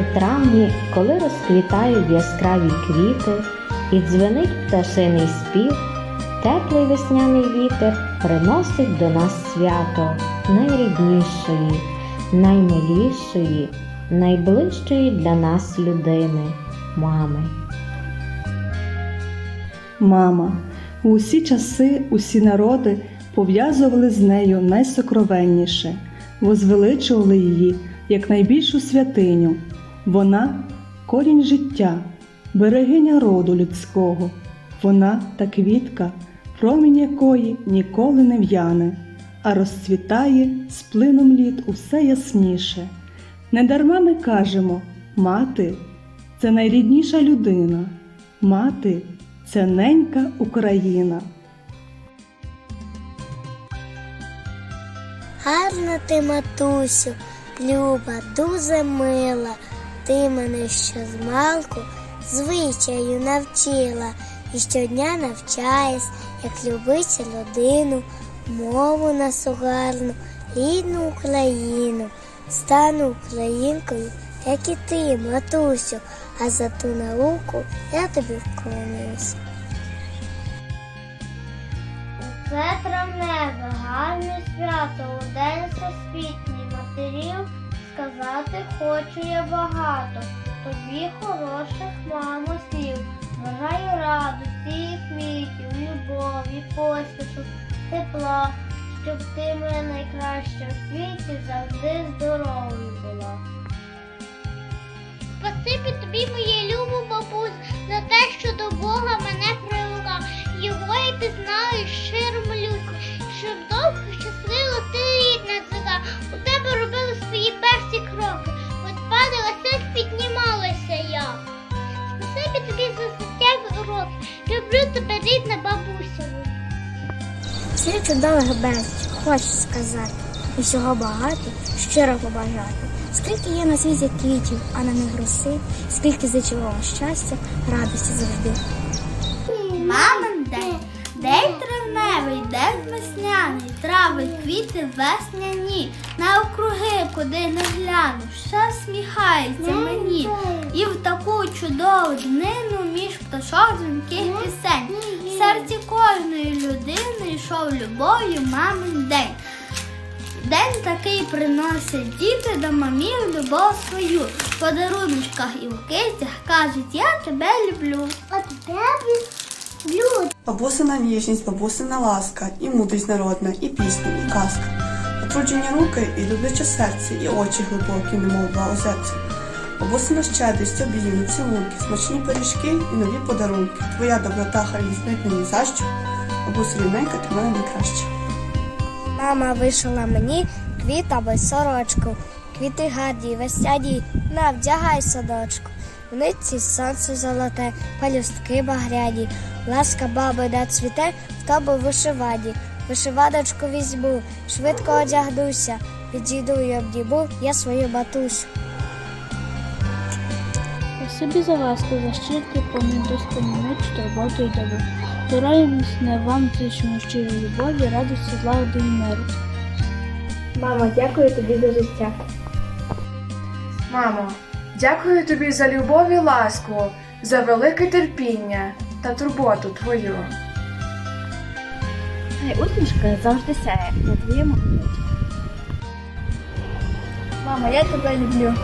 У травні, коли розквітають яскраві квіти і дзвенить пташиний спів, теплий весняний вітер приносить до нас свято найріднішої, наймилішої, найближчої для нас людини мами. Мама. У усі часи, усі народи пов'язували з нею найсокровенніше, возвеличували її як найбільшу святиню. Вона корінь життя, берегиня роду людського. Вона та квітка, промінь якої ніколи не в'яне, а розцвітає з плином літ усе ясніше. Недарма ми кажемо мати це найрідніша людина. Мати це ненька Україна. Гарна ти, матусю, люба, дуже мила. Ти мене ще з малку звичаю навчила і щодня навчаєш, як любити людину, мову нашу гарну, рідну Україну. Стану українкою, як і ти, матусю, а за ту науку я тобі вклонюся. Це травневе, гарне свято, у день всесвітній матерів сказати хочу я багато. Тобі хороших, мамо, слів. Бажаю радості і квітів, любові, поспішу, тепла, щоб ти моя найкраща в світі завжди здоровою була. Спасибі тобі, моє любо Спасибі тобі за життєві уроки. Люблю тебе, рідна бабуся. Всі чудових без, хочу сказати, усього багато, щиро побажати. Скільки є на світі квітів, а на них роси, скільки зичового щастя, радості завжди. Мамин день, день травневий, день весняний, трави, квіти весняні, на округи, куди не гляну, все сміхається мені. І в таку чудову днину між пташок дзвінких пісень. В серці кожної людини йшов любов'ю мамин день. День такий приносять діти до мамів любов свою. В подаруночках і в кицях кажуть, я тебе люблю. А тебе люблю. Бабусина ніжність, бабусина ласка, і мудрість народна, і пісня, і казка. Отруджені руки і любляче серце, і очі глибокі, немов два озерця. Бабусина щедрість, обійми, цілунки, смачні пиріжки і нові подарунки. Твоя доброта хай не мені за що. Бабуся рідненька, ти мене найкраща. Мама вишила мені квіт або сорочку. Квіти гарні, весняні, на вдягай садочку. В нитці сонце золоте, палюстки багряні. Ласка баби да цвіте, в тобі вишивані. Вишиваночку візьму, швидко одягнуся. Підійду й обніму я свою матусю. Спасибі за ласку, за щирки, помідостину ніч, турботу й добро. Здоров'я міцне вам зичимо щирої любові, радості, злагоди і миру. Мамо, дякую тобі за життя. Мамо, дякую тобі за любов і ласку, за велике терпіння та турботу твою. Хай усмішка завжди сяє на твоєму. Мамо, я тебе люблю.